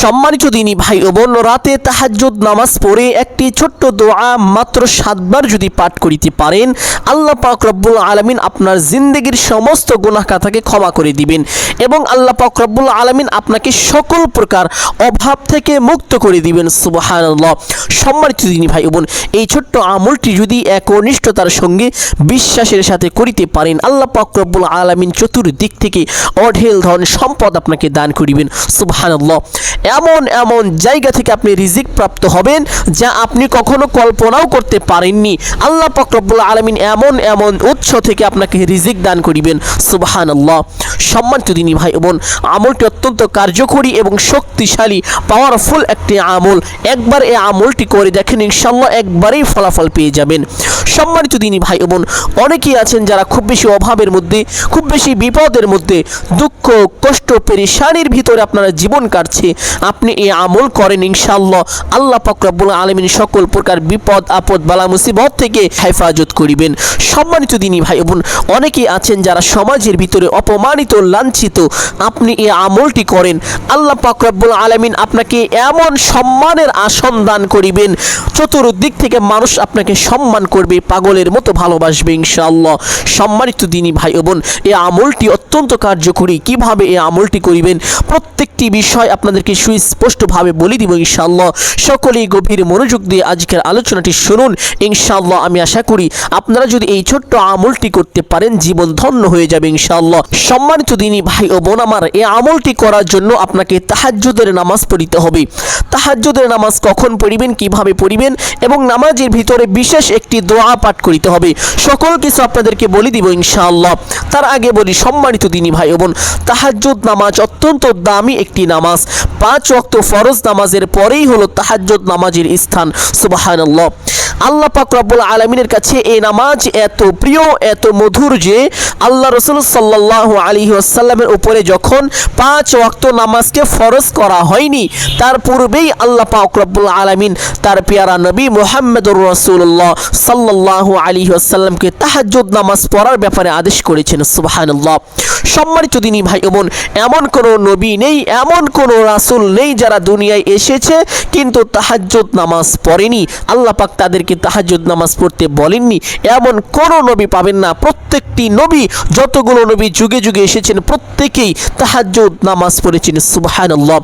সম্মানিত দিনী ভাই ও বোন, রাতে তাহাজ্জুদ নামাজ পড়ে একটি ছোট্ট দোয়া মাত্র সাতবার যদি পাঠ করিতে পারেন, আল্লাহ পাক রব্বুল আলমিন আপনার জিন্দগির সমস্ত গুনাহ কাথাকে ক্ষমা করে দিবেন এবং আল্লাহ পাক রব্বুল আলমিন আপনাকে সকল প্রকার অভাব থেকে মুক্ত করে দিবেন, সুবহানাল্লাহ। সম্মানিত দিনী ভাই ও বোন, এই ছোট্ট আমলটি যদি একনিষ্ঠতার সঙ্গে বিশ্বাসের সাথে করিতে পারেন, আল্লাহ পাক রব্বুল আলমিন চতুর্দিক থেকে অঢেল ধন সম্পদ আপনাকে দান করিবেন, সুবহানাল্লাহ। এমন এমন জায়গা থেকে আপনি রিজিক প্রাপ্ত হবেন যা আপনি কখনো কল্পনাও করতে পারেননি। আল্লাহ পাক রব্বুল আলমিন এমন এমন উৎস থেকে আপনাকে রিজিক দান করিবেন। সুবহানাল্লাহ। সম্মানিত দিনী ভাই বোন, আমলটি অত্যন্ত কার্যকরী এবং শক্তিশালী পাওয়ারফুল একটি আমল। একবার এই আমলটি করে দেখেন ইনশাল্লাহ একবারেই ফলাফল পেয়ে যাবেন। সম্মানিত দিনী ভাই বোন, অনেকেই আছেন যারা খুব বেশি অভাবের মধ্যে, খুব বেশি বিপদের মধ্যে, দুঃখ, কষ্ট, পেরেশানির ভিতরে আপনারা জীবন কাটছে। আপনি এই আমল করেন ইনশাল্লাহ আল্লাহ পাকরাবুল আলমিন সকল প্রকার বিপদ, আপদ, বালা, মুসিবত থেকে হেফাজত করিবেন। সম্মানিত দিনী ভাই বোন, অনেকেই আছেন যারা সমাজের ভিতরে অপমানিত, লাঞ্ছিত। আপনি এই আমলটি করেন, আল্লাহ পাকরাবুল আলমিন আপনাকে এমন সম্মানের আসন দান করিবেন, চতুর্দিক থেকে মানুষ আপনাকে সম্মান করবে, পাগলের মতো ভালোবাসবে ইনশাআল্লাহ। সম্মানিত দিনী ভাই বোন, এই আমলটি অত্যন্ত কার্যকরী। কীভাবে এই আমলটি করিবেন? প্রত্যেকটি বিষয় আপনাদেরকে সুস্পষ্টভাবে বলে দিব ইনশাআল্লাহ। সকলেই গভীর মনোযোগ দিয়ে আজকের আলোচনাটি শুনুন। ইনশাআল্লাহ আমি আশা করি আপনারা যদি এই ছোট্ট আমলটি করতে পারেন, জীবন ধন্য হয়ে যাবে ইনশাআল্লাহ। সম্মানিত দিনী ভাই ও বোন আমার, এই আমলটি করার জন্য আপনাকে তাহাজ্জুদের নামাজ পড়িতে হবে। তাহাজ্জুদের নামাজ কখন পড়িবেন, কীভাবে পড়িবেন এবং নামাজের ভিতরে বিশেষ একটি দোয়া পাঠ করিতে হবে। সকল কিছু আপনাদেরকে বলে দিব ইনশাআল্লাহ। তার আগে বলি, সম্মানিত দিনী ভাই ও বোন, তাহাজ্জুদ নামাজ অত্যন্ত দামি একটি নামাজ। পাঁচ ওয়াক্ত ফরজ নামাজের পরেই হলো তাহাজ্জত নামাজের স্থান। সুবহানাল্লাহ। আল্লাহ পাক রব্বুল আলমিনের কাছে এই নামাজ এত প্রিয়, এত মধুর যে আল্লাহ রসুল সাল্লাহ আলী আসাল্লামের উপরে যখন পাঁচ ওয়াক্ত নামাজকে ফরজ করা হয়নি, তার পূর্বেই আল্লাহ পাক রব্বুল আলমিন তার পেয়ারা নবী মোহাম্মদুর রসুল্লাহ সাল্লাহ আলী আসাল্লামকে তাহাজ্জুদ নামাজ পড়ার ব্যাপারে আদেশ করেছেন। সুবাহান্লাহ সম্মানিত দিনী ভাই বোন, এমন কোনো নবী নেই, এমন কোনো রাসুল নেই যারা দুনিয়ায় এসেছে কিন্তু তাহাজ্জুদ নামাজ পড়েনি। আল্লাহ পাক তাদেরকে তাহাজ্জুদ নামাজ পড়তে বলেননি। এমন কোনো নবী পাবেন না। প্রত্যেকটি নবী, যতগুলো নবী যুগে যুগে এসেছেন, প্রত্যেকেই তাহাজ্জুদ নামাজ পড়েছেন। সুবহানাল্লাহ।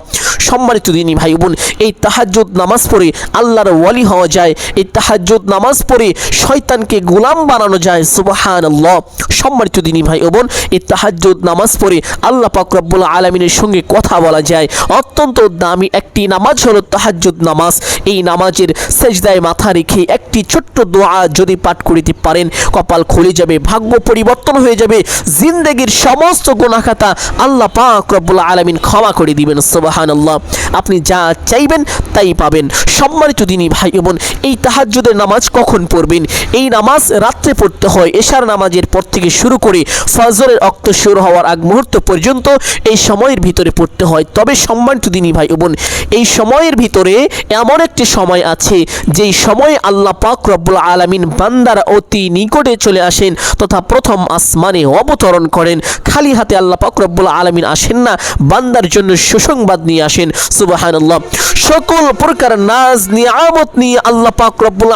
সম্মানিত দিনী ভাই বোন, এই তাহাজ্জুদ নামাজ পড়ে আল্লাহর ওয়ালি হওয়া যায়। এই তাহাজ্জুদ নামাজ পড়ে শয়তানকে গোলাম বানানো যায়। সুবহানাল্লাহ। সম্মানিত দিনী ভাই বোন, এই তাহাজ্জুদ নামাজ পড়ে আল্লাহ পাক রব্বুল আলমিনের সঙ্গে কথা বলা যায়। অত্যন্ত দামি একটি নামাজ হলো তাহাজ্জুদ নামাজ। এই নামাজের সেজদায় মাথা রেখে একটি ছোট্ট দোয়া যদি পাঠ করিতে পারেন, কপাল খুলে যাবে, ভাগ্য পরিবর্তন হয়ে যাবে, জিন্দেগির সমস্ত গোনাখাতা আল্লাহ পাক রব্বুল আলমিন ক্ষমা করে দিবেন সুবাহান আল্লাহ আপনি যা চাইবেন তাই পাবেন। সম্মানিত দিনই ভাই বোন, এই তাহাজ্জুদের নামাজ কখন পড়বেন? এই নামাজ রাত্রে পড়তে হয়, এশার নামাজের পর থেকে শুরু করে ফজরের অক্ত শুরু হওয়ার আগ মুহূর্ত পর্যন্ত এই সময়ের ভিতরে পড়তে হয়। তবে সম্মানিত দিনই ভাই বোন, এই সময়ের ভিতরে এমন একটি সময় আছে, যেই সময়ে আল্লাহ পাক রব্বুল আলমিন বান্দারা অতি নিকটে চলে আসেন তথা প্রথম আসমানে অবতরণ করেন। খালি হাতে আল্লাহ পাক রব্বুল আলমিন আসেন না, বান্দার জন্য সুসংবাদ নিয়ে আসেন। সুবাহান্লাহ সকল প্রকার নাজ, নিয়ামত নিয়ে আল্লাহ পাক রব্বুল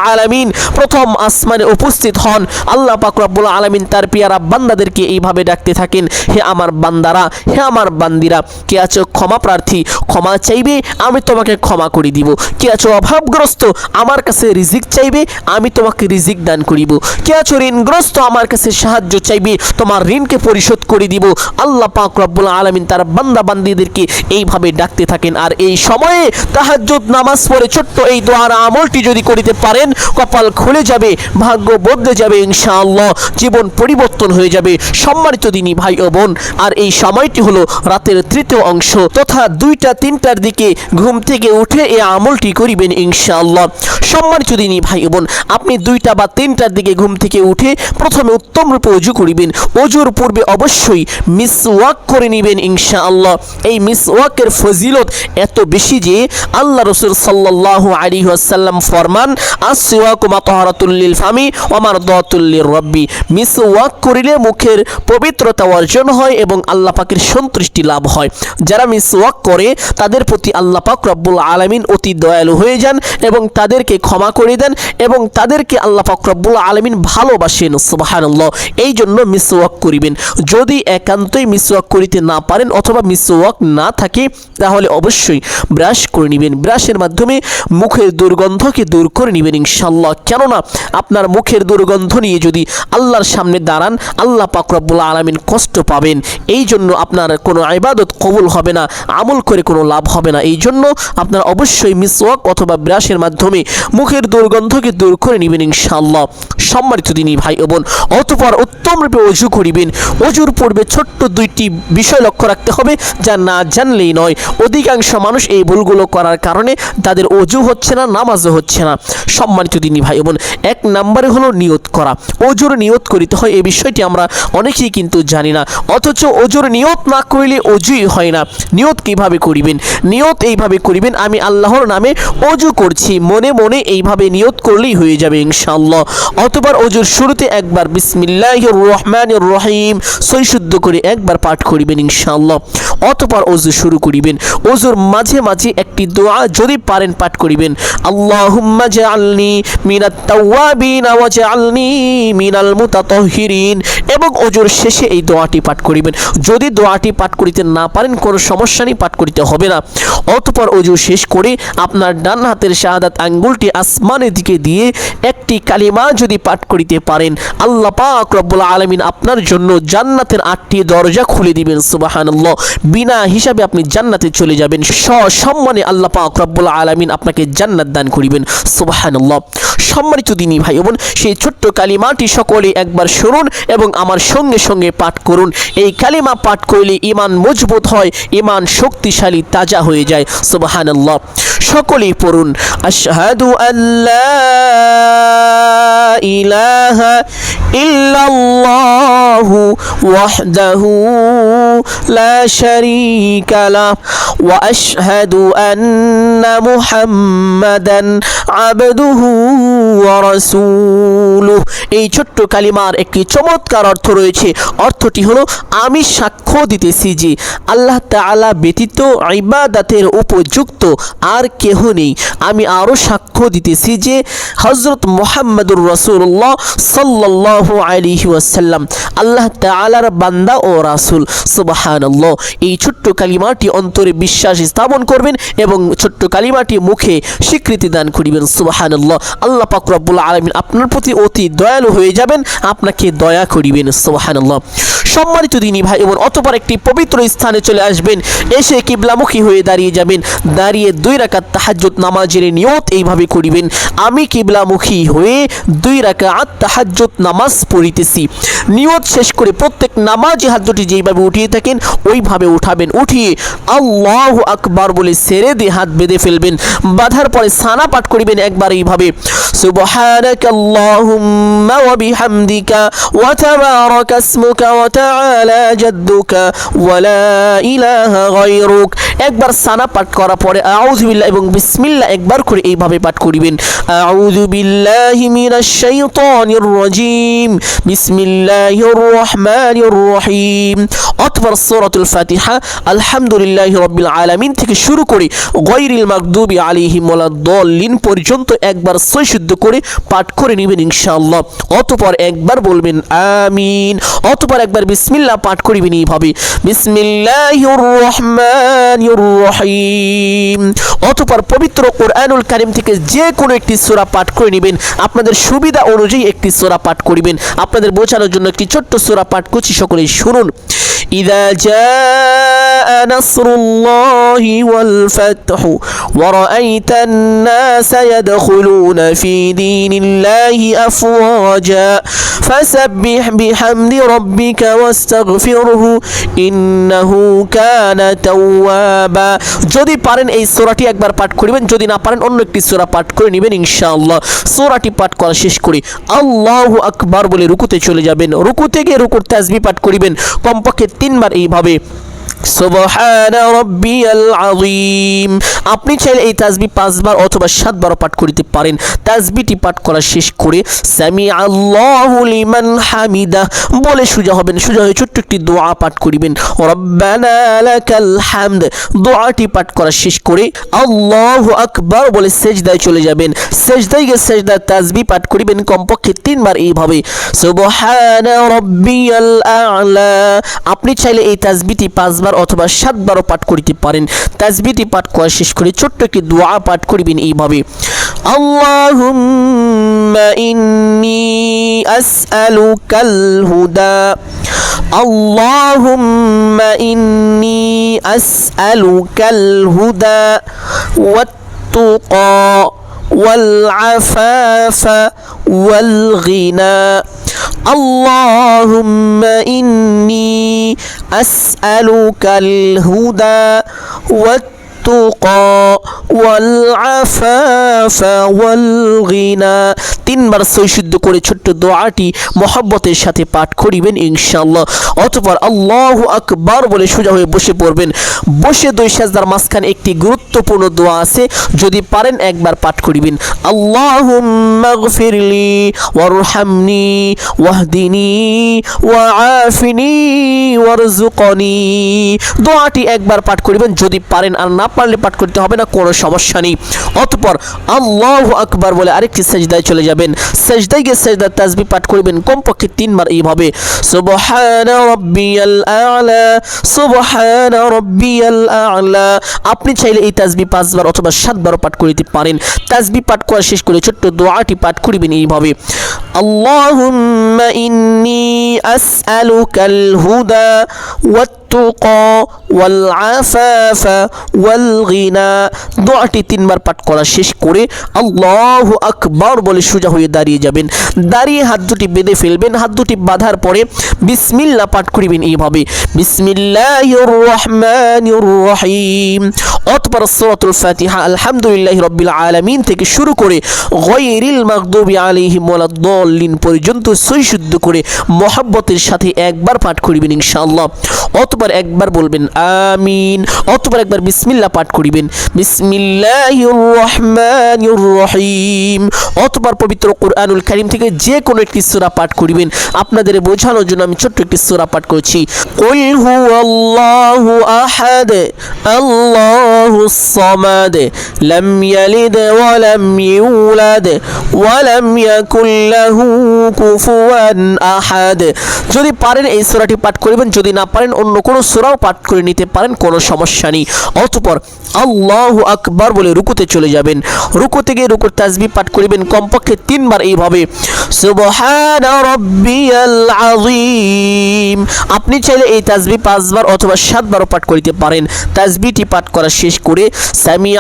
প্রথম আসমানে উপস্থিত হন। আল্লাহ পাক রব্বুল তার পিয়ারা বান্দাদেরকে এইভাবে ডাকতে থাকেন, হে আমার বান্দারা, হে আমার বান্দিরা, কে আছো ক্ষমা প্রার্থী? ক্ষমা চাইবে, আমি তোমাকে ক্ষমা করে দিব। কে আছো অভাবগ্রস্ত, আমার কাছে রিজিক চাইবে, আমি তোমাকে রিজিক দান করিব। কে আছো ঋণগ্রস্ত, আমার কাছে সাহায্য চাইবে, তোমার ঋণকে পরিশোধ করে দিব। আল্লাহ পাক রব্বুল আলমিন তার বান্দা বান্দিদেরকে এইভাবে ডাকতে থাকেন। আর এই সময়ে তাহাজ্জুদ নামাজ পড়ে ছোট্ট এই দোয়ার আমলটি যদি করিতে পারেন, কপাল খুলে যাবে, ভাগ্য বদলে যাবে ইনশাআল্লাহ, জীবন পরিবর্তন হয়ে যাবে। সম্মানিত দিনী ভাই ও বোন, আর এই সময়টি হলো রাতের তৃতীয় অংশ তথা দুইটা তিনটার দিকে ঘুম থেকে উঠে এই আমলটি করিবেন ইনশাআল্লাহ। সম্মানিত দিনী ভাই ও বোন, আপনি দুইটা বা তিনটার দিকে ঘুম থেকে উঠে প্রথমে উত্তম রূপে অজু করিবেন। অজুর পূর্বে অবশ্যই মিস ওয়াক করে নেবেন ইনশাআল্লাহ। এই মিস ওয়াকের ফজিলত এত বেশি যে আল্লাহ রসুল সাল্লাহ আলী আসাল্লাম ফরমান আসওয়াকুমা তহরাতুল্লিল ফামি ওমার দতুল্লির রব্বি। মিস ওয়াক করিলে মুখের পবিত্রতা অর্জন হয় এবং আল্লাহ পাকের সন্তুষ্টি লাভ হয়। যারা মিস ওয়াক করে, তাদের প্রতি আল্লাহ পাক রব্বুল আলমিন অতি দয়ালু হয়ে যান এবং তাদেরকে ক্ষমা করে দেন এবং তাদেরকে আল্লাহ পাক রব্বুল আলমিন ভালোবাসেন, সুবাহানুল্লাহ। এই জন্য মিস ওয়াক করিবেন। যদি একান্তই মিস ওয়াক করিতে না পারেন অথবা মিস ওয়াক না থাকে, তাহলে অবশ্যই ব্রাশ করে নেবেন। ব্রাশের মাধ্যমে মুখের দুর্গন্ধকে দূর করে নেবেন ইনশাল্লাহ কেননা আপনার মুখের দুর্গন্ধ নিয়ে যদি আল্লাহর সামনে দাঁড়ান, আল্লাহ পাক রব্বুল আলমিন কষ্ট পাবেন। এই জন্য আপনার কোনো ইবাদত কবুল হবে না, আমল করে কোনো লাভ হবে না। এই জন্য আপনার অবশ্যই মিসওয়াক অথবা ব্রাশের মাধ্যমে মুখের দুর্গন্ধকে দূর করে নেবেন ইনশাআল্লাহ। সম্মানিত দিনী ভাই ও বোন, অতপর উত্তম রূপে অজু করিবেন। অজুর পূর্বে ছোট্ট দুইটি বিষয় লক্ষ্য রাখতে হবে, যা না জানলেই নয়। অধিকাংশ মানুষ এই ভুলগুলো করার কারণে তাদের অজু হচ্ছে না, নামাজও হচ্ছে না। সম্মানিত দিনী ভাই বোন, এক নম্বরে হলো নিয়ত করা। অজুর নিয়ত করিতে হয় এই বিষয়টি আমরা অনেকেই কিন্তু জানি না। অথচ অজুর নিয়ত না করিলে অজুই হয় না। নিয়ত কীভাবে করিবেন? নিয়ত এইভাবে করিবেন, আমি আল্লাহর নামে অজু করছি। মনে মনে এইভাবে নিয়ত করলেই হয়ে যাবে ইনশাআল্লাহ। অতবার অজুর শুরুতে একবার বিসমিল্লাহ রহমান রহিম সৈশুদ্ধ করে একবার পাঠ করিবেন ইনশাআল্লাহ। অতপর অজু শুরু করিবেন। অজুর মাঝে মাঝে একটি দোয়া যদি পারেন পাঠ করিবেন। আল্লাহুম্মা জাআলনি মিনাত তাওয়াবিন ওয়া জাআলনি মিনাল মুতাতাহহিরিন এবং অজুর শেষে এই দোয়াটি পাঠ করিবেন। যদি দোয়াটি পাঠ করিতে না পারেন, কোনো সমস্যা নেই, পাঠ করিতে হবে না। অতপর অজু শেষ করে আপনার ডান হাতের শাহাদাত আঙ্গুলটি আসমানের দিকে দিয়ে একটি কালিমা যদি পাঠ করিতে পারেন, আল্লাহ পাক রব্বুল আলমিন আপনার জন্য জান্নাতের আটটি দরজা খুলে দিবেন, সুবাহানাল্লাহ। বিনা হিসাবে আপনি জান্নাতে চলে যাবেন সসম্মানে আল্লাহ পাক রব্বুল আলমিন আপনাকে জান্নাত দান করিবেন। সুবাহানাল্লাহ। সম্মানিত দিনী ভাই বোন, সেই ছোট্ট কালিমাটি সকলে একবার শুনুন এবং আমার সঙ্গে সঙ্গে পাঠ করুন। এই কালিমা পাঠ করলে ইমান মজবুত হয় ইমান শক্তিশালী, তাজা হয়ে যায়। সুবাহানাল্লাহ। সকলেই পড়ুন। আশহাদু আল্লাহ ইলাহা ইল্লাল্লাহু ওয়াহদাহু লা শারীকা লা ওয়া আশহাদু আন্না মুহাম্মাদান আবদুহু ওয়া এই ছোট্ট কালিমার একটি চমৎকার অর্থ রয়েছে। অর্থটি হলো, আমি সাক্ষ্য দিতেছি যে আল্লাহ তাআলা ব্যতীত ইবাদাতের উপযুক্ত আর কেহ নেই। আমি আরও সাক্ষ্য দিতেছি যে হজরত মোহাম্মদুর রসুল্লাহ সাল্লাহ আলিহি ওয়াসাল্লাম, আল্লাহ তালার বান্দা ও রাসুল। সুবাহানাল্লাহ। এই ছোট্ট কালিমাটি অন্তরে বিশ্বাস স্থাপন করবেন এবং ছোট্ট কালিমাটি মুখে স্বীকৃতি দান করিবেন। সুবাহানাল্লাহ। আল্লাহ পাক রব্বুল আপনার প্রতি অতি দয়ালু হয়ে যাবেন, আপনাকে দয়া করিবেন। সুবাহানাল্লাহ। সম্মানিত দিনী ভাই এবং অতপর একটি পবিত্র স্থানে চলে আসবেন, এসে কিবলামুখী হয়ে দাঁড়িয়ে যাবেন, দাঁড়িয়ে দুই রাকাত তাহাজ্জুদ নামাজের নিয়ত এইভাবে করিবেন, আমি কিবলামুখী হয়ে দুই রাকাত তাহাজ্জুদ নামাজ পড়িতেছি। নিয়ত শেষ করে প্রত্যেক নামাজে হাত দুটি যেইভাবে উঠিয়ে থাকেন, ওইভাবে উঠাবেন। উঠিয়ে আল্লাহ আকবার বলে সেরে দিয়ে হাত বেঁধে ফেলবেন। বাঁধার পরে সানা পাঠ করিবেন একবার এইভাবে। ওয়া তাবারাকা ইসমুকা ওয়া তাআলা জাদ্দুকা ওয়া লা ইলাহা গায়রুক। একবার সানা পাঠ করার পরে আউযু বিল্লাহ এবং বিসমিল্লাহ একবার করে এইভাবে পাঠ করিবেন। আউযু বিল্লাহি মিনাশ শাইতানির রাজিম। বিসমিল্লাহির রহমানির রহিম অতবার সূরাতুল ফাতিহা আলহামদুলিল্লাহি রাব্বিল আলামিন থেকে শুরু করে গায়রিল মাগদুবি আলাইহিম ওয়ালাদ-দাল্লিন পর্যন্ত একবার সই শুদ্ধ করে পাঠ করে নেবেন ইনশাআল্লাহ। অতপর একবার বলবেন আমিন। অতপর একবার বিসমিল্লাহ পাঠ করিবেন এইভাবে। বিসমিল্লাহির রহমানির রহিম অতপর পবিত্র কোরআনুল কারিম থেকে যে কোনো একটি সূরা পাঠ করে নেবেন। আপনাদের সুবিধা অনুযায়ী একটি সূরা পাঠ করিবেন করিবেন আপনাদের বোঝানোর জন্য একটি ছোট্ট সূরা পাঠ করছি সকলেই শুনুন إذا جاء نصر الله والفتح ورأيت الناس يدخلون في دين الله أفواجا فسبح بحمد ربك واستغفره إنه كان توابا যদি পারেন এই সূরাটি একবার পাঠ করিবেন যদি না পারেন অন্য একটি সূরা পাঠ করে নেবেন ইনশাআল্লাহ সূরাটি পাঠ করা শেষ করে আল্লাহু আকবার বলে রুকুতে চলে যাবেন। রুকুতে গিয়ে রুকুর তাজবি পাঠ করিবেন। কমপক্ষে তিনবার এইভাবে আপনি চাইলে এই তাসবি পাঁচবার অথবা সাতবার পাঠ করিতে পারেন। তাসবিটি পাঠ করা শেষ করে সামি আল্লাহু হামিদা বলে সোজা হবেন, সোজা হয়ে ছোট্ট একটি দোয়া পাঠ করিবেন। হামদ, দোয়াটি পাঠ করা শেষ করে আল্লাহু আকবার বলে সেজদায় চলে যাবেন। সেজদায় গিয়ে সেজদার তাসবি পাঠ করিবেন, কমপক্ষে তিনবার এইভাবে। সুবহান আপনি চাইলে এই তাসবিটি পাঁচবার অথবা সাতবারও পাঠ করিতে পারেন তাসবিটি পাঠ করা শেষ করে ছোট্ট একটি দোয়া পাঠ করিবেন এইভাবে আল্লাহুম্মা ইন্নী আসআলুকাল হুদা اللهم إني أسألك الهدى والتقى والعفاف والغنى اللهم إني أسألك الهدى والتقى والعفاف والغنى তিনবার সৈশুদ্ধ করে ছোট্ট দোয়াটি মহব্বতের সাথে পাঠ করিবেন ইনশাআল্লাহ অতপর আল্লাহ আকবার বলে সোজা হয়ে বসে পড়বেন বসে দুই সাজদার মাঝখানে একটি গুরুত্বপূর্ণ দোয়া আছে যদি পারেন একবার পাঠ করিবেন আল্লাহুম্মাগফিরলি ওয়ারহামনি ওয়াহদিনি ওয়াআফিনি ওয়ারজুকনি দোয়াটি একবার পাঠ করিবেন যদি পারেন আর না পারলে পাঠ করতে হবে না, কোনো সমস্যা নেই। অতপর আল্লাহ আকবার বলে আরেকটি সেজদায় চলে যাবেন। সেজদায় গিয়ে সেজদার তাসবি পাঠ করিবেন, কমপক্ষে তিনবার এইভাবে। আপনি চাইলে এই তাসবি পাঁচবার অথবা সাতবারও পাঠ করিতে পারেন। তাসবি পাঠ করা শেষ করে ছোট্ট দোয়াটি পাঠ করিবেন এইভাবে। আল্লাহুম্মা ইন্নী আসআলুকাল হুদা والتقى والعفاف والغنى দোয়াটি তিনবার পাঠ করা শেষ করে আল্লাহ আকবার বলে সোজা হয়ে দাঁড়িয়ে যাবেন দাঁড়িয়ে হাত দুটি বেঁধে ফেলবেন হাত দুটি বাঁধার পরে বিসমিল্লা পাঠ করিবেন এইভাবে বিসমিল্লাহির রহমানির রহিম অতপর সূরাতুল ফাতিহা আলহামদুলিল্লাহি রাব্বিল আলামিন থেকে শুরু করে গায়রিল মাগদুবি আলাইহিম ওয়ালাদ-দাল্লিন পর্যন্ত সই শুদ্ধ করে মহব্বতের সাথে একবার পাঠ করিবেন ইনশাআল্লাহ অতবার একবার বলবেন আমিন, অতবার একবার বিসমিল্লাহ পাঠ করিবেন। রহিম অতবার পবিত্র কোরআনুল কারীম থেকে যে কোনো একটি সূরা পাঠ করিবেন। আপনাদের বোঝানোর জন্য আমি ছোট্ট একটি সূরা পাঠ করছি। কুল হুয়াল্লাহু আহাদ আল্লাহুস সামাদ, লাম ইয়ালিদ ওয়া লাম ইউলাদ, ওয়া লাম ইয়াকুল লাহু কুফুয়ান আহাদ। যদি পারেন এই সূরাটি পাঠ করিবেন, যদি না পারেন, অন্য কোনো সূরাও পাঠ করে নিতে পারেন, কোনো সমস্যা নেই। অতঃপর আল্লাহু আকবার বলে রুকুতে চলে যাবেন। রুকু থেকে রুকুর তাসবিহ পাঠ করিবেন। কমপক্ষে তিনবার এইভাবে আপনি চাইলে এই তাসবিহ পাঁচবার অথবা সাতবারও পাঠ করিতে পারেন। তাসবিহটি পাঠ করা শেষ করে সামি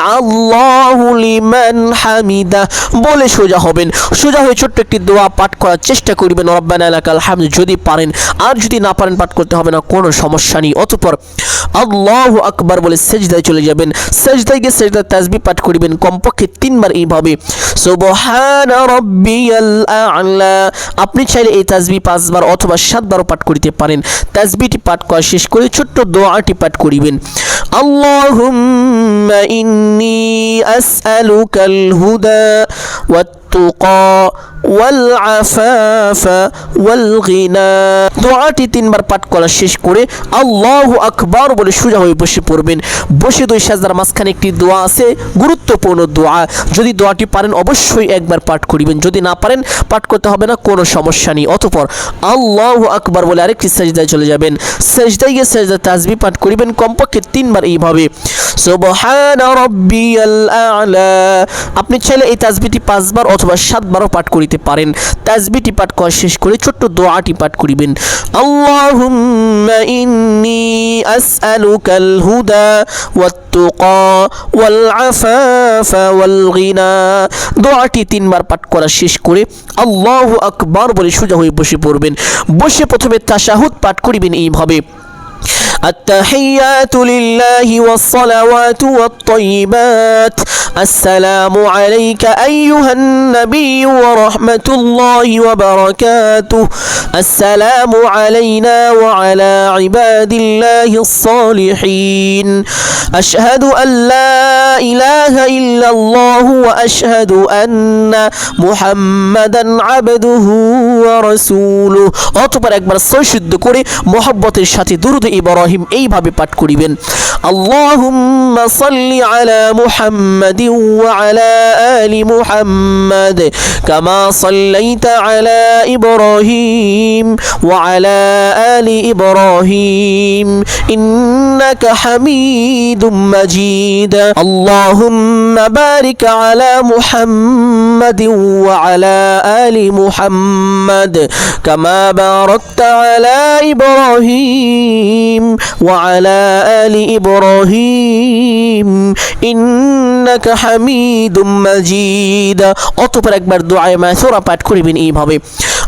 লিমান হামিদা বলে সোজা হবেন। সোজা হয়ে ছোট্ট একটি দোয়া পাঠ করার চেষ্টা করিবেন। রব্বানা লাকাল হামদ। যদি পারেন, আর যদি না পারেন, পাঠ করতে হবে না। কোনো সমস্যা নেই অতঃপর আল্লাহু আকবার বলে সেজদায় চলে যাবেন। সেজদায় গিয়ে সেজদার তাসবিহ পাঠ করিবেন, কমপক্ষে তিনবার এইভাবে। আপনি চাইলে এই তাজবি পাঁচবার অথবা সাতবারও পাঠ করিতে পারেন। তাজবিটি পাঠ করা শেষ করে ছোট্ট দোয়াটি পাঠ করিবেন। আল্লাহুম্মা ইন্নী আসআলুকাল হুদা والتقى والعفاف والغنى দোয়াটি তিনবার পাঠ করা শেষ করে আল্লাহু আকবার বলে সোজা হয়ে বসে পড়বেন বসে দুই সাজদার মাঝখানে একটি দোয়া আছে গুরুত্বপূর্ণ দোয়া যদি দোয়াটি পারেন অবশ্যই একবার পাঠ করিবেন যদি না পারেন পাঠ করতে হবে না কোনো সমস্যা নেই অতঃপর আল্লাহু আকবার বলে আরেকটি সাজদায় চলে যাবেন সাজদায় গিয়ে সাজদা তাসবিহ পাঠ করিবেন কমপক্ষে তিনবার এইভাবে সুবহান রাব্বিয়াল আ'লা আপনি চাইলে এই তাসবিহটি পাঁচবার অথবা সাতবারও পাঠ করিতে পারেন। তাজবিটি পাঠ করা শেষ করে ছোট্ট দোয়াটি পাঠ করিবেন। আল্লাহুম্মা ইন্নী আসআলুকাল হুদা ওয়াত্তুকা ওয়াল আফাফা ওয়াল গিনা দোয়াটি তিনবার পাঠ করা শেষ করে আল্লাহু আকবার বলে সোজা হয়ে বসে পড়বেন। বসে প্রথমে তাশাহুদ পাঠ করিবেন এইভাবে। التحيات لله والصلوات والطيبات السلام عليك أيها النبي ورحمة الله وبركاته السلام علينا وعلى عباد الله الصالحين أشهد أن لا إله إلا الله وأشهد أن محمدا عبده ورسوله অতপর একবার সৈশুদ্ধ করে মোহাব্বতের সাথে দুরুদ ইব্রাহিম এইভাবে পাঠ করিবেন মুহাম্মাদিন ওয়া আলা আলি মুহাম্মাদ কামা সাল্লাইতা আলা ইব্রাহিম ওয়া আলা আলি ইব্রাহিম, ইন্নাকা হামিদুম মাজিদ। আল্লাহুম্মা বারিক আলা মুহাম্মাদিন ওয়া আলা আলি মুহাম্মাদ কামা বারাকতা আলা ইব্রাহিম। وعلى آل إبراهيم إنك حميد مجيد অতপর একবার দোয়ায় মাসুরা পাঠ করিবেন এইভাবে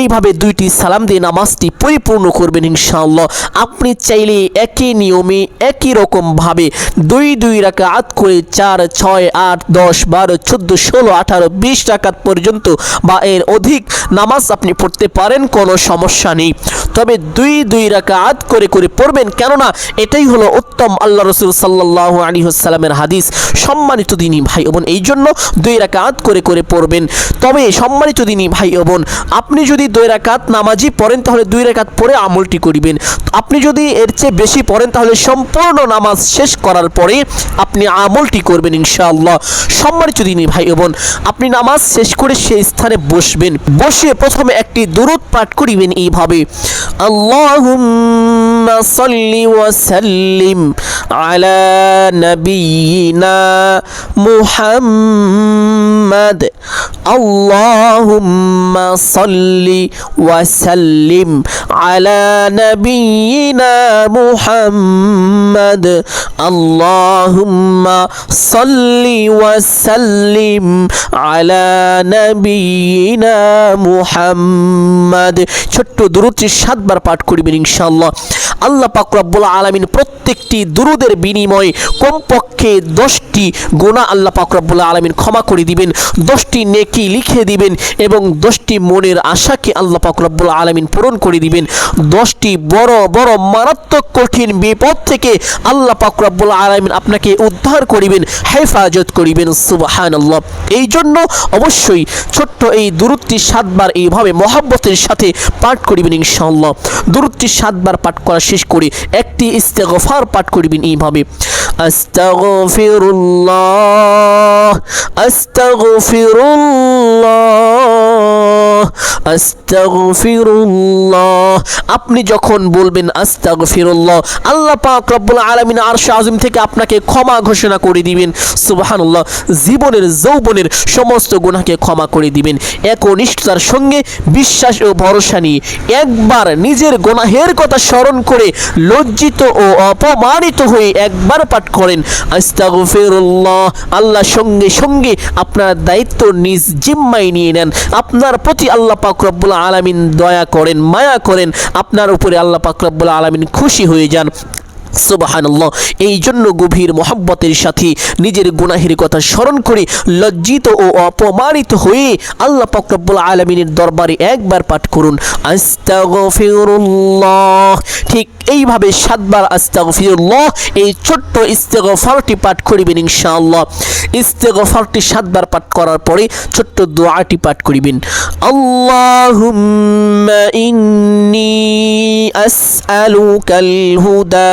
এইভাবে দুইটি সালাম দিয়ে নামাজটি পরিপূর্ণ করবেন ইনশাআল্লাহ। আপনি চাইলে একই নিয়মে, একই রকমভাবে দুই দুই রাকাত করে চার, ছয়, আট, দশ, বারো, চোদ্দ, ষোলো, আঠারো, বিশ রাকাত পর্যন্ত বা এর অধিক নামাজ আপনি পড়তে পারেন, কোনো সমস্যা নেই। তবে দুই দুই রাকাত করে করে পড়বেন কেননা এটাই হলো উত্তম আল্লাহ রসুল সাল্লাহ আলী হাসালামের হাদিস। সম্মানিত দিনী ভাই বোন এই জন্য দুই রাকাত করে করে পড়বেন। তবে সম্মানিত দিনী ভাই বোন, আপনি যদি দুই রাকাত নামাজি পড়েন, তাহলে দুই রাকাত পড়ে আমলটি করিবেন। আপনি যদি এর চেয়ে বেশি পড়েন, তাহলে সম্পূর্ণ নামাজ শেষ করার পরে আপনি আমলটি করবেন ইনশাআল্লাহ। সম্মানিত দিনী ভাই বোন, আপনি নামাজ শেষ করে সেই স্থানে বসবেন। বসে প্রথমে একটি দুরুদ পাঠ করিবেন এইভাবে। আল্লাহুম্মা সাল্লি ওয়া সাল্লিম আলা নাবিয়িনা মুহাম্মাদ ওয়া সাল্লিম আলা নাবিয়িনা মুহাম্মাদ। আল্লাহুম্মা সাল্লি ওয়া সাল্লিম আলা নাবিয়িনা মুহাম্মাদ। ছোট্ট দুরুদটি সাতবার পাঠ করিবেন ইনশাআল্লাহ। আল্লাহ পাক রব্বুল আলামিন প্রত্যেকটি দুরুদের বিনিময়ে কমপক্ষে দশটি গোনা আল্লাহ পাক রব্বুল আলামিন ক্ষমা করে দিবেন। দশটি নেকি লিখে দিবেন এবং দশটি মনের আশাকে আল্লাহ পাক রব্বুল আলামিন পূরণ করে দিবেন। দশটি বড় বড়, মারাত্মক, কঠিন বিপদ থেকে আল্লাহ পাক রব্বুল আলামিন আপনাকে উদ্ধার করিবেন, হেফাজত করিবেন, সুবহানাল্লাহ। এই জন্য অবশ্যই ছোট্ট এই দূরত্বটি সাতবার এইভাবে মহাব্বতের সাথে পাঠ করিবেন ইনশাআল্লাহ। দূরত্বটি সাতবার পাঠ করা শেষ করে একটি ইস্তেগফার পাঠ করিবেন এইভাবে। আস্তাগফিরুল্লাহ আস্তাগফিরুল্লাহ আস্তাগফিরুল্লাহ। আপনি যখন বলবেন আস্তাগফিরুল্লাহ, আল্লাহ পাক রব্বুল আলামিন আরশ আযম থেকে আপনাকে ক্ষমা ঘোষণা করে দিবেন। সুবহানাল্লাহ, জীবনের, যৌবনের সমস্ত গুনাহকে ক্ষমা করে দিবেন। একনিষ্ঠতার সঙ্গে বিশ্বাস ও ভরসা নিয়ে একবার নিজের গুনাহের কথা স্মরণ করে লজ্জিত ও অপমানিত হয়ে একবার পাঠ করেন, আস্তাগফিরুল্লাহ, আল্লাহ সঙ্গে সঙ্গে আপনার দায়িত্ব নিজ জিম্মায় নিয়ে নেন। আপনার প্রতি আল্লাহ পাক রব্বুল আলামিন দয়া করেন, মায়া করেন, আপনার উপরে আল্লাহ পাক রব্বুল আলামিন খুশি হয়ে যান। সুবাহান্লাহ এই জন্য গভীর মোহাব্বতের সাথে নিজের গুনাহের কথা স্মরণ করে লজ্জিত ও অপমানিত হয়ে আল্লাহ পাকরব্বুল আলমিনের দরবারে একবার পাঠ করুন, আস্তাগফিরুল্লাহ। ঠিক এইভাবে সাতবার আস্তাগফিরুল্লাহ, এই ছোট্ট ইস্তেগফারটি পাঠ করিবেন ইনশাআল্লাহ। ইস্তেগফারটি সাতবার পাঠ করার পরে ছোট্ট দোয়াটি পাঠ করিবেন, আল্লাহুম্মা ইন্নী আসআলুকাল হুদা।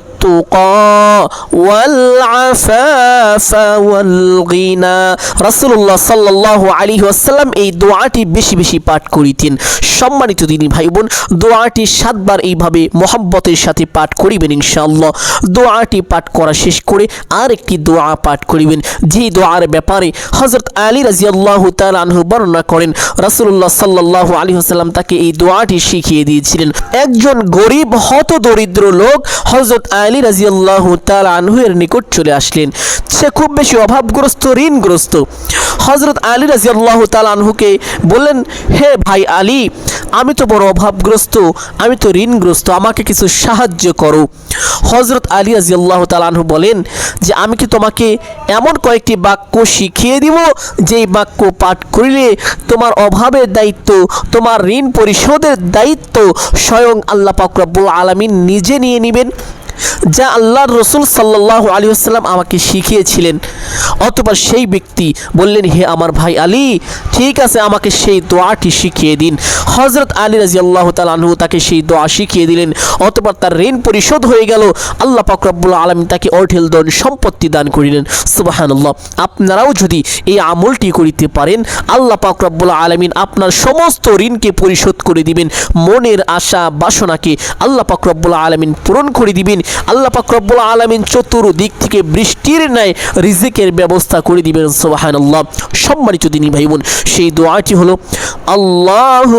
والعفاف والغنى রাসূলুল্লাহ সাল্লাল্লাহু আলাইহি ওয়াসাল্লাম এই দোয়াটি বেশি বেশি পাঠ করিতেন সম্মানিত দিনী ভাই বোন দোয়াটি সাতবার এইভাবে মোহাব্বতের সাথে পাঠ করিবেন ইনশাআল্লাহ দোয়াটি পাঠ করা শেষ করে আর একটি দোয়া পাঠ করিবেন যে দোয়ার ব্যাপারে হজরত আলী রাজিয়াল্লাহু তাআলা আনহু বর্ণনা করেন রাসূলুল্লাহ সাল্লাল্লাহু আলাইহি ওয়াসাল্লাম তাকে এই দোয়াটি শিখিয়ে দিয়েছিলেন একজন গরিব হত দরিদ্র লোক হজরত আলী রাজিয়াল্লাহু তাআলা আনহু এর নিকট চলে আসলেন। সে খুব বেশি অভাবগ্রস্ত, ঋণগ্রস্ত। হজরত আলী রাজিয়াল্লাহু তাল আনহুকে বললেন, হে ভাই আলী, আমি তো বড় অভাবগ্রস্ত, আমি তো ঋণগ্রস্ত, আমাকে কিছু সাহায্য করো। হজরত আলী রাজিয়াল্লাহ তালানহু বলেন যে, আমি কি তোমাকে এমন কয়েকটি বাক্য শিখিয়ে দিব, যেই বাক্য পাঠ করিলে তোমার অভাবের দায়িত্ব, তোমার ঋণ পরিশোধের দায়িত্ব স্বয়ং আল্লাহ পাকরাবুল আলমিন নিজে নিয়ে নেবেন? যা আল্লাহর রসুল সাল্লাহ আলী আসসালাম আমাকে শিখিয়েছিলেন। অতবার সেই ব্যক্তি বললেন, হে আমার ভাই আলী, ঠিক আছে, আমাকে সেই দোয়াটি শিখিয়ে দিন। হজরত আলী রাজি আল্লাহ তালু তাকে সেই দোয়া শিখিয়ে দিলেন। অতবার তার ঋণ পরিশোধ হয়ে গেল। আল্লাহ পাকরাবুল আলমী তাকে অঢেল দন সম্পত্তি দান করিলেন। সুবাহান্লাহ আপনারাও যদি এই আমলটি করিতে পারেন, আল্লাহ পাকরাবুল আলমিন আপনার সমস্ত ঋণকে পরিশোধ করে দিবেন। মনের আশা, বাসনাকে আল্লাহ পাকরাবুল আলমিন পূরণ করে দিবেন। আল্লাহ পাকরব্বুল আলমিন চতুর্দিক থেকে বৃষ্টির ন্যায় রিজিকের ব্যবস্থা করে দিবেন সোবাহান আল্লাহ সম্মানিত দিনী ভাই বোন সেই দোয়াটি হলো আল্লাহ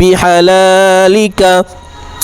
বিহালালিকা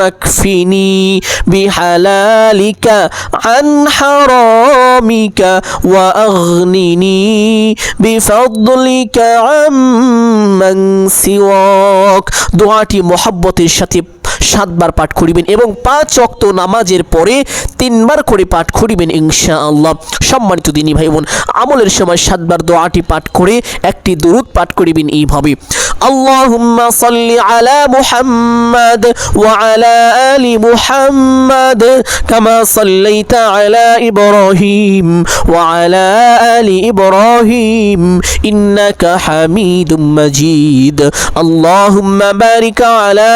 اكفني بحلالك عن حرامك وأغنني بفضلك عمن سواك দোয়াটি মোহাব্বতের সাথে সাতবার পাঠ করিবেন এবং পাঁচ অক্ত নামাজের পরে তিনবার করে পাঠ করিবেন ইনশা আল্লাহ সম্মানিত দিনী ভাই বোন, আমলের সময় সাতবার দোয়াটি পাঠ করে একটি দুরুদ পাঠ করিবেন এইভাবে। আল্লাহুম্মা সাল্লি আলা মুহাম্মাদ ওয়া আলি মুহাম্মাদ কামা সাল্লাইতা আলা ইব্রাহিম ওয়া আলা আলি ইব্রাহিম ইন্নাকা হামিদুম মাজিদ। আল্লাহুম্মা বারিক আলা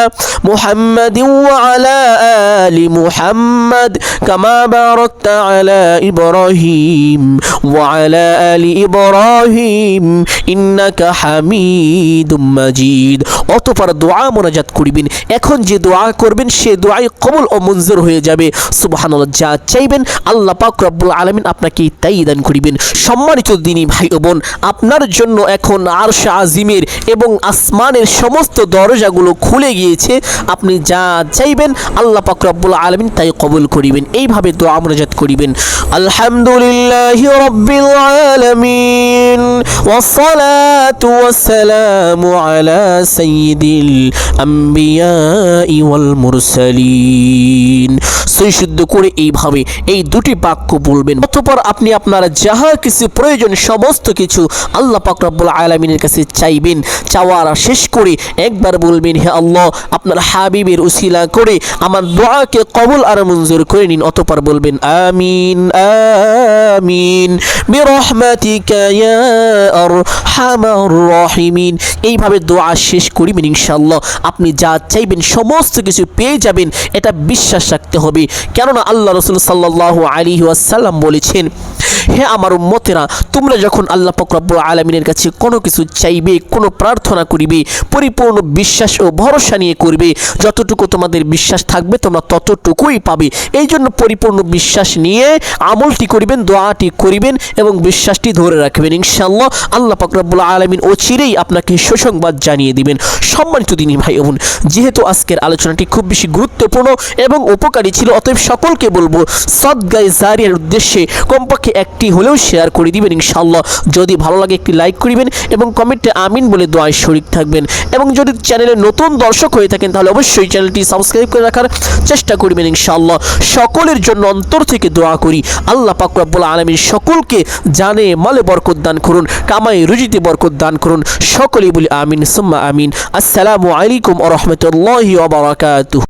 محمد وعلى آل محمد كما باركت على إبراهيم وعلى آل إبراهيم إنك حميد মাজিদ অতপর দোয়া মোনাজাত করিবেন এখন যে দোয়া করবেন সে দোয়াই কবল ও মঞ্জুর হয়ে যাবে সুবহানাল্লাহ যা চাইবেন আল্লাহ পাক রব্বুল আলামিন আপনাকে তাই দান করিবেন সম্মানিত দিনী ভাই ও বোন আপনার জন্য এখন আরশ আজিমের এবং আসমানের সমস্ত দরজাগুলো খুলে গিয়েছে আপনি যা চাইবেন আল্লাহ পাক রব্বুল আলামিন তাই কবুল করিবেন এইভাবে দোয়া মোনাজাত করিবেন আলহামদুলিল্লাহ রব্বিল আলামিন والصلاة والسلام على سيد الأنبياء والمرسلين সৈশুদ্ধ করে এইভাবে এই দুটি বাক্য বলবেন অতপর আপনি আপনার যাহা কিছু প্রয়োজন সমস্ত কিছু আল্লাহ পাক রব্বুল আলমিনের কাছে চাইবেন চাওয়ার শেষ করে একবার বলবেন হে আল্লাহ আপনার হাবিবের নবীর উসিলা করে আমার দোয়াকে কবুল আর মঞ্জুর করে নিন। অতপর বলবেন, আমিন আমিন, বিরহমাতিকা ইয়া আরহামার রাহিমিন। এইভাবে দোয়া শেষ করিবেন ইনশাআল্লাহ। আপনি যা চাইবেন, সমস্ত কিছু পেয়ে যাবেন, এটা বিশ্বাস রাখতে হবে। কেননা আল্লাহ রসুল সাল্লাল্লাহু আলাইহি ওয়াসাল্লাম বলেছেন, হে আমার উম্মতেরা, তোমরা যখন আল্লাহ ফকরাব্বুল আলমিনের কাছে কোনো কিছু চাইবে, কোনো প্রার্থনা করিবে, পরিপূর্ণ বিশ্বাস ও ভরসা নিয়ে করবে যতটুকু তোমাদের বিশ্বাস থাকবে, তোমরা ততটুকুই পাবে। এই জন্য পরিপূর্ণ বিশ্বাস নিয়ে আমলটি করিবেন, দোয়াটি করিবেন এবং বিশ্বাসটি ধরে রাখবেন। ইনশাআল্লাহ আল্লাহ ফকরাব্বুল আলমিন অচিরেই আপনাকে সুসংবাদ জানিয়ে দিবেন। সম্মানিত দিনী ভাই বোন, যেহেতু আজকের আলোচনাটি খুব বেশি গুরুত্বপূর্ণ এবং উপকারী ছিল, অতএব সকলকে বলব সদগাই জারিয়ার উদ্দেশ্যে কমপক্ষে একটি হলেও শেয়ার করে দিবেন ইনশাআল্লাহ। যদি ভালো লাগে একটি লাইক করিবেন এবং কমেন্টে আমিন বলে দোয়ায় শরিক থাকবেন। এবং যদি চ্যানেলে নতুন দর্শক হয়ে থাকেন, তাহলে অবশ্যই চ্যানেলটি সাবস্ক্রাইব করে রাখার চেষ্টা করবেন ইনশাআল্লাহ। সকলের জন্য অন্তর থেকে দোয়া করি। আল্লাহ পাক রব্বুল আলামিন সকলকে জানে মালে বরকত দান করুন, কামাই রুজিতে বরকত দান করুন। সকলেই বলি আমিন, সুম্মা আমিন। আসসালামু আলাইকুম ওয়া রাহমাতুল্লাহি ওয়া বারাকাতুহু।